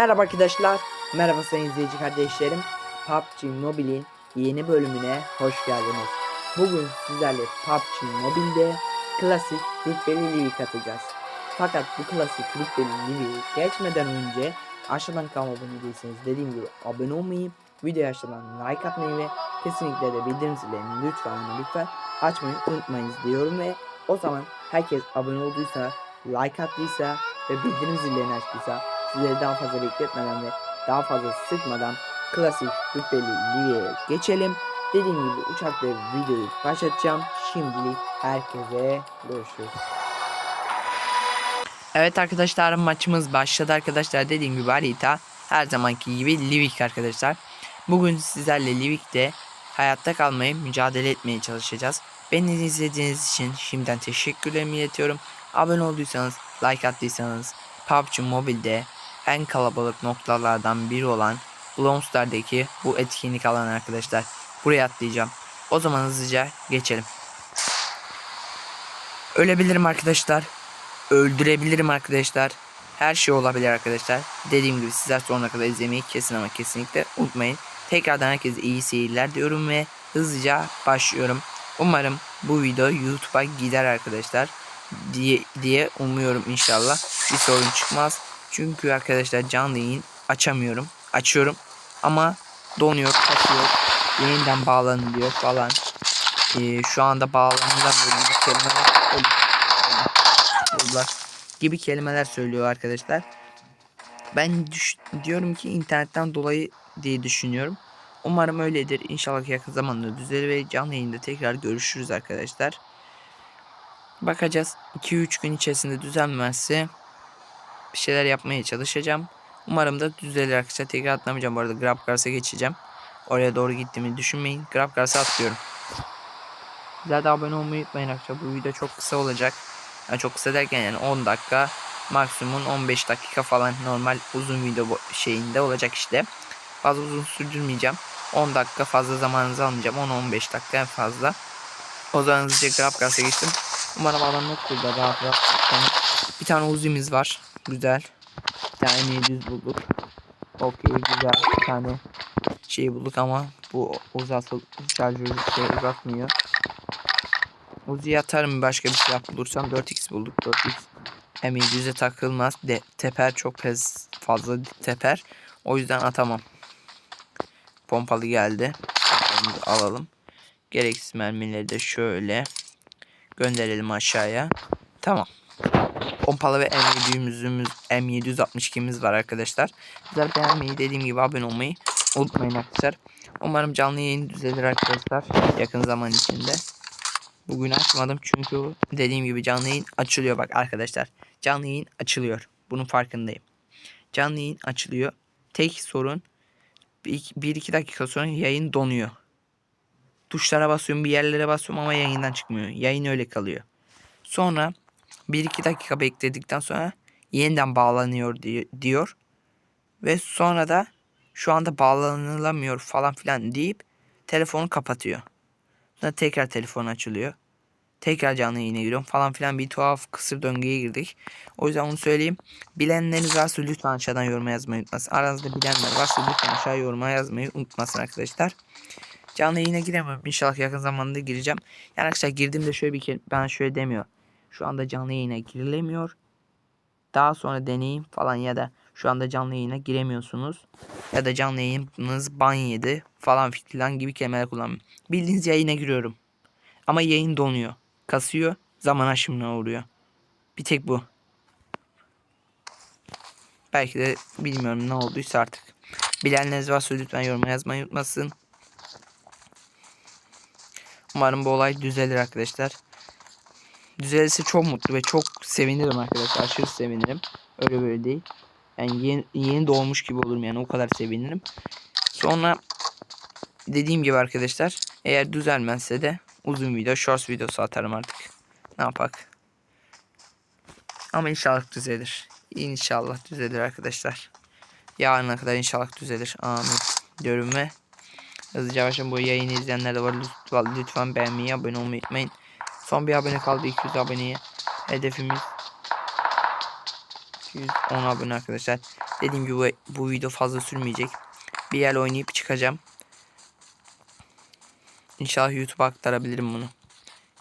Merhaba arkadaşlar, merhaba sayın izleyici kardeşlerim. PUBG Mobile'in yeni bölümüne hoş geldiniz. Bugün sizlerle PUBG Mobile'de klasik rütbeli Livik atacağız. Fakat bu klasik rütbeli Livik'i geçmeden önce aşağıdan kanalıma abone değilseniz dediğim gibi abone olmayı, videoya aşağıdan like atmayı ve kesinlikle de bildirim zillerini lütfen lütfen açmayı unutmayınız diyorum ve o zaman herkes abone olduysa, like attıysa ve bildirim zillerini açtıysa sizleri daha fazla bekletmeden ve daha fazla sıkmadan klasik rütbeli Livy'ye geçelim. Dediğim gibi uçakla videoyu başlatacağım. Şimdilik herkese görüşürüz. Evet arkadaşlar maçımız başladı arkadaşlar. Dediğim gibi harita her zamanki gibi Livik arkadaşlar. Bugün sizlerle Livik'te hayatta kalmayı mücadele etmeye çalışacağız. Beni izlediğiniz için şimdiden teşekkürlerimi iletiyorum. Abone olduysanız, like attıysanız PUBG Mobile'de en kalabalık noktalardan biri olan Blomster'daki bu etkinlik alanı arkadaşlar. Buraya atlayacağım. O zaman hızlıca geçelim. Ölebilirim arkadaşlar. Öldürebilirim arkadaşlar. Her şey olabilir arkadaşlar. Dediğim gibi sizler sonuna kadar izlemeyi kesin ama kesinlikle unutmayın. Tekrardan herkese iyi seyirler diyorum ve hızlıca başlıyorum. Umarım bu video YouTube'a gider arkadaşlar diye, diye umuyorum inşallah. Bir sorun çıkmaz. Çünkü arkadaşlar canlı yayın açamıyorum. Açıyorum ama donuyor, kaçıyor. Yeniden bağlanılıyor falan. Ee, şu anda bağlanılamıyor gibi kelimeler söylüyorlar. gibi kelimeler söylüyor arkadaşlar. Ben düş diyorum ki internetten dolayı diye düşünüyorum. Umarım öyledir. İnşallah yakın zamanda düzelir ve canlı yayında tekrar görüşürüz arkadaşlar. Bakacağız. 2-3 gün içerisinde düzelmezse bir şeyler yapmaya çalışacağım. Umarım da düzelir arkadaşlar. Tekrar atlamayacağım bu arada. Grab Cars'a geçeceğim. Oraya doğru gittiğimi düşünmeyin. Grab Cars'a atlıyorum. De abone olmayı unutmayın arkadaşlar. Bu video çok kısa olacak. Yani çok kısa derken yani 10 dakika maksimum 15 dakika falan normal uzun video şeyinde olacak işte. Fazla uzun sürdürmeyeceğim. 10 dakika fazla zamanınızı almayacağım. 10-15 dakika en fazla. O zaman hızlıca Grab Cars'a geçtim. Umarım adam yok burada rahat rahat. Bir tane uzimiz var. Güzel. Bir tane 700 bulduk. Okey güzel. Bir tane şey bulduk ama bu uzatıl şarjörü şey uzatmıyor. Uzi'ye atarım başka bir silah bulursam 4x bulduk 4x. Hem 700'e takılmaz. De, teper çok pez fazla teper. O yüzden atamam. Pompalı geldi. Onu alalım. Gereksiz mermileri de şöyle gönderelim aşağıya. Tamam. Pompalı ve M700'ümüz M762'miz var arkadaşlar. Sizler beğenmeyi dediğim gibi abone olmayı unutmayın arkadaşlar. Umarım canlı yayın düzelir arkadaşlar yakın zaman içinde. Bugün açmadım çünkü dediğim gibi canlı yayın açılıyor bak arkadaşlar. Canlı yayın açılıyor. Bunun farkındayım. Canlı yayın açılıyor. Tek sorun 1-2 dakika sonra yayın donuyor. Tuşlara basıyorum bir yerlere basıyorum ama yayından çıkmıyor. Yayın öyle kalıyor. Sonra 1-2 dakika bekledikten sonra yeniden bağlanıyor diyor. Ve sonra da şu anda bağlanılamıyor falan filan deyip telefonu kapatıyor. Sonra tekrar telefon açılıyor. Tekrar canlı yayına giriyorum falan filan bir tuhaf kısır döngüye girdik. O yüzden onu söyleyeyim. Bilenleriniz varsa lütfen aşağıdan yoruma yazmayı unutmasın. Aranızda bilenler varsa lütfen aşağı yoruma yazmayı unutmasın arkadaşlar. Canlı yayına giremiyorum. İnşallah yakın zamanda gireceğim. Yani arkadaşlar girdiğimde şöyle bir kere ben şöyle demiyor. Şu anda canlı yayına girilemiyor. Daha sonra deneyim falan ya da şu anda canlı yayına giremiyorsunuz. Ya da canlı yayınınız ban yedi falan filan gibi kelimeler kullanmıyorum. Bildiğiniz yayına giriyorum. Ama yayın donuyor. Kasıyor. Zaman aşımına uğruyor. Bir tek bu. Belki de bilmiyorum ne olduysa artık. Bilenleriniz varsa lütfen yoruma yazmayı unutmasın. Umarım bu olay düzelir arkadaşlar. Düzelirse çok mutlu ve çok sevinirim arkadaşlar. Aşırı sevinirim. Öyle böyle değil. Yani yeni, yeni doğmuş gibi olurum yani o kadar sevinirim. Sonra dediğim gibi arkadaşlar eğer düzelmezse de uzun video shorts videosu atarım artık. Ne yapak. Ama inşallah düzelir. İnşallah düzelir arkadaşlar. Yarına kadar inşallah düzelir. Amin. Diyorum ve hızlıca başlayalım. Bu yayını izleyenler de var. Lütfen, lütfen beğenmeyi, abone olmayı unutmayın. Son bir abone kaldı 200 aboneye. Hedefimiz 110 abone arkadaşlar. Dediğim gibi bu, bu video fazla sürmeyecek. Bir yer oynayıp çıkacağım. İnşallah YouTube'a aktarabilirim bunu.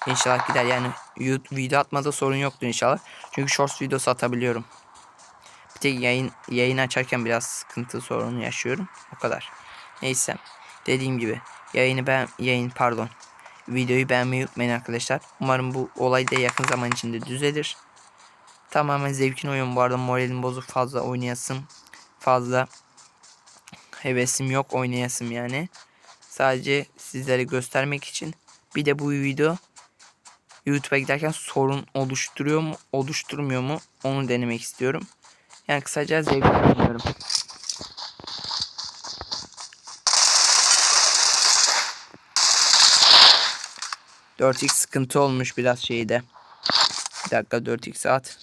İnşallah gider yani YouTube video atmada sorun yoktur inşallah. Çünkü shorts videosu atabiliyorum. Bir tek yayın yayın açarken biraz sıkıntı sorunu yaşıyorum. O kadar. Neyse. Dediğim gibi yayını ben yayın pardon. Videoyu beğenmeyi unutmayın arkadaşlar. Umarım bu olay da yakın zaman içinde düzelir. Tamamen zevkin oyun bu arada moralim bozuk fazla oynayasım. Fazla hevesim yok oynayasım yani. Sadece sizlere göstermek için. Bir de bu video YouTube'a giderken sorun oluşturuyor mu oluşturmuyor mu onu denemek istiyorum. Yani kısaca zevk alıyorum. 4x sıkıntı olmuş biraz şeyde. Bir dakika 4x at.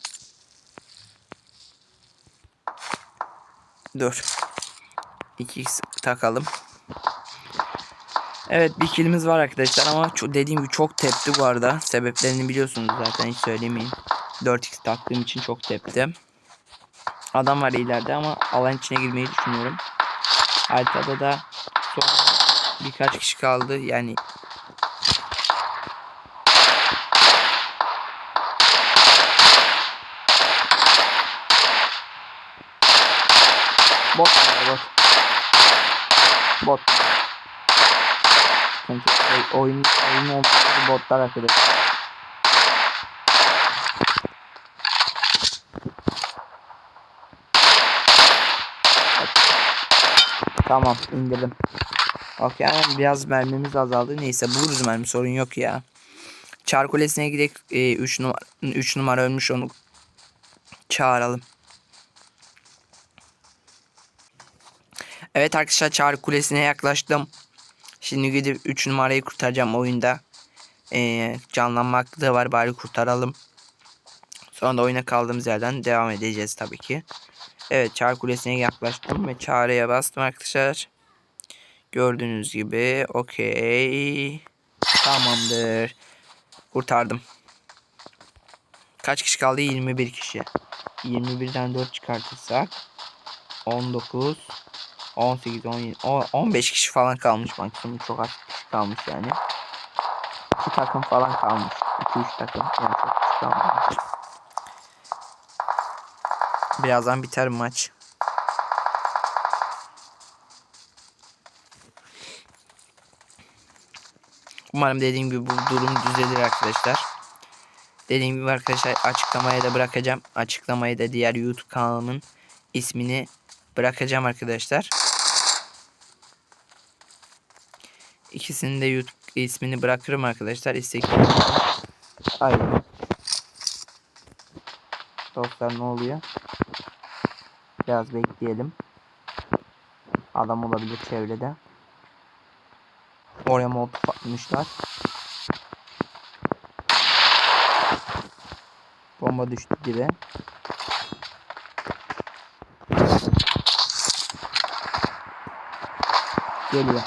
Dur. 2x takalım. Evet bir kilimiz var arkadaşlar ama dediğim gibi çok tepti bu arada. Sebeplerini biliyorsunuz zaten hiç söylemeyeyim. 4x taktığım için çok tepti. Adam var ileride ama alan içine girmeyi düşünüyorum. Haritada da son birkaç kişi kaldı. Yani Bot. Çünkü oy- oyun oyun olduğu botlar arkadaşlar. Tamam indirdim. Okey ama biraz mermimiz azaldı. Neyse buluruz mermi sorun yok ya. Çar kulesine gidelim. 3 numara 3 numara ölmüş onu çağıralım. Evet arkadaşlar Çağrı Kulesi'ne yaklaştım. Şimdi gidip 3 numarayı kurtaracağım oyunda. Ee, canlanmak da var bari kurtaralım. Sonra da oyuna kaldığımız yerden devam edeceğiz tabii ki. Evet Çağrı Kulesi'ne yaklaştım ve çağrıya bastım arkadaşlar. Gördüğünüz gibi okey. Tamamdır. Kurtardım. Kaç kişi kaldı? 21 kişi. 21'den 4 çıkartırsak 19 18 17 o- 15 kişi falan kalmış maksimum çok az kişi kalmış yani. 2 takım falan kalmış. 2 3 takım yani çok kişi kalmamış. Birazdan biter maç. Umarım dediğim gibi bu durum düzelir arkadaşlar. Dediğim gibi arkadaşlar açıklamaya da bırakacağım. Açıklamaya da diğer YouTube kanalımın ismini bırakacağım arkadaşlar. İkisinin de YouTube ismini bırakırım arkadaşlar. İstekli. Hayır. Dostlar ne oluyor? Biraz bekleyelim. Adam olabilir çevrede. Oraya molotof atmışlar. Bomba düştü gibi. Geliyor.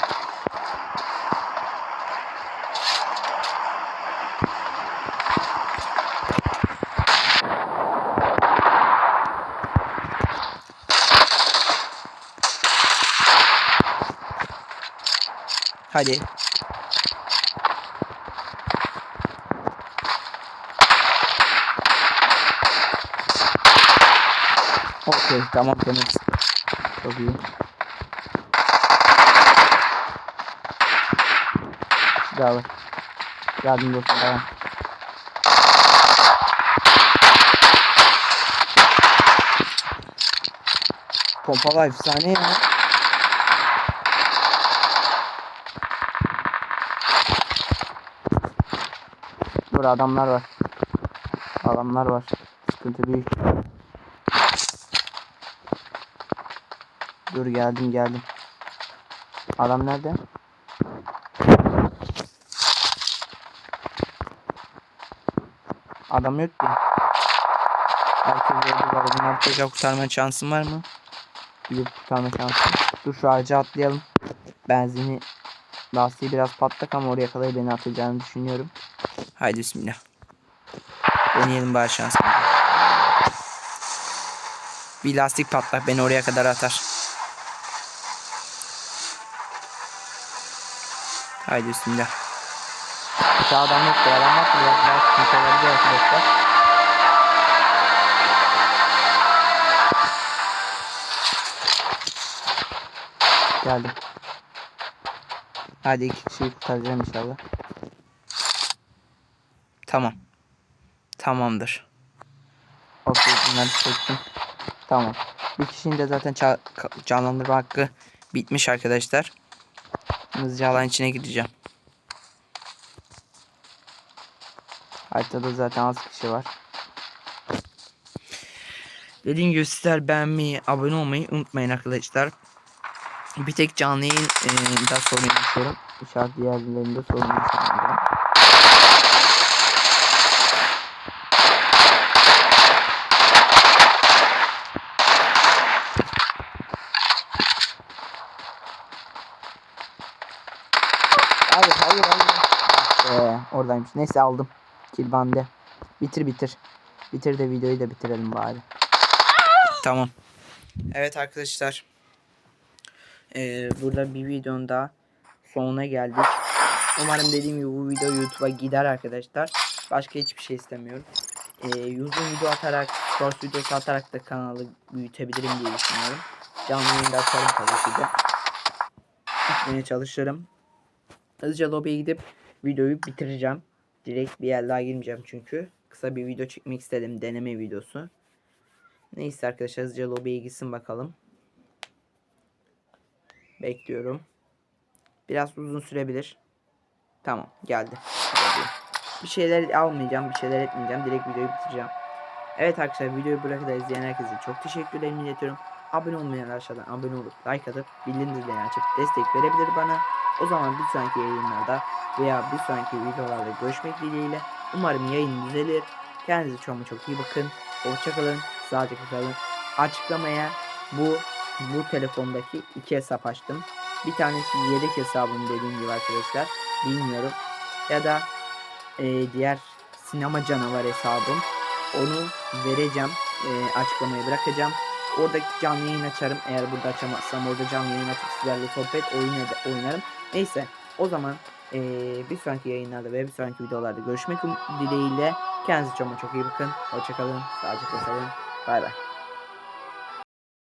Hadi. Okey tamam temiz. Çok iyi. Bravo. Yardım olsun devam. Pompalı efsane ya. Dur adamlar var. Adamlar var. Sıkıntı büyük. Dur geldim geldim. Adam nerede? Adam yok ki. Herkes öldü var. Bundan tekrar kurtarma şansın var mı? Gidip kurtarma şansın. Dur şu ağaca atlayalım. Benzini lastiği biraz patlak ama oraya kadar beni atacağını düşünüyorum. Haydi bismillah. Deneyelim bari şansımızı. Bir lastik patlar beni oraya kadar atar. Haydi üstünde. Sağdan yok ya. Adam var biraz daha sıkıntı olabilir arkadaşlar. Geldim. Hadi iki kişiyi kurtaracağım inşallah. Tamam. Tamamdır. Okey bunları çektim. Tamam. Bir kişinin de zaten canlandırma hakkı bitmiş arkadaşlar. Hızlıca alan içine gideceğim. Haritada zaten az kişi var. Dediğim gibi sizler beğenmeyi, abone olmayı unutmayın arkadaşlar. Bir tek canlı yayın e, da sorun yaşıyorum. İnşallah diğerlerinde sorun yaşamıyorum. Hayır hayır hayır. Be, oradaymış. Neyse aldım. Kill bende. Bitir bitir. Bitir de videoyu da bitirelim bari. Tamam. Evet arkadaşlar. Ee, burada bir videonun daha sonuna geldik. Umarım dediğim gibi bu video YouTube'a gider arkadaşlar. Başka hiçbir şey istemiyorum. Ee, uzun video atarak, short videosu atarak da kanalı büyütebilirim diye düşünüyorum. Canlı yayında atarım tabii ki de. Gitmeye çalışırım. Hızlıca lobiye gidip videoyu bitireceğim. Direkt bir yer daha girmeyeceğim çünkü. Kısa bir video çekmek istedim. Deneme videosu. Neyse arkadaşlar hızlıca lobiye gitsin bakalım. Bekliyorum. Biraz uzun sürebilir. Tamam geldi. Bir şeyler almayacağım. Bir şeyler etmeyeceğim. Direkt videoyu bitireceğim. Evet arkadaşlar videoyu buraya kadar izleyen herkese çok teşekkür ederim iletiyorum. Abone olmayan aşağıdan abone olup like atıp bildirim zilini açıp destek verebilir bana. O zaman bir sonraki yayınlarda veya bir sonraki videolarda görüşmek dileğiyle. Umarım yayın düzelir. Kendinize çok çok iyi bakın. Hoşçakalın. Sağlıcakla kalın. Açıklamaya bu bu telefondaki iki hesap açtım. Bir tanesi yedek hesabım dediğim gibi arkadaşlar. Bilmiyorum. Ya da e, diğer sinema canavar hesabım. Onu vereceğim. E, açıklamaya bırakacağım. Oradaki canlı yayın açarım. Eğer burada açamazsam orada canlı yayın açıp sizlerle sohbet oyun oynarım. Neyse o zaman e, bir sonraki yayınlarda ve bir sonraki videolarda görüşmek dileğiyle. Kendinize çok çok iyi bakın. Hoşçakalın. Sağlıcakla kalın. Bay bay.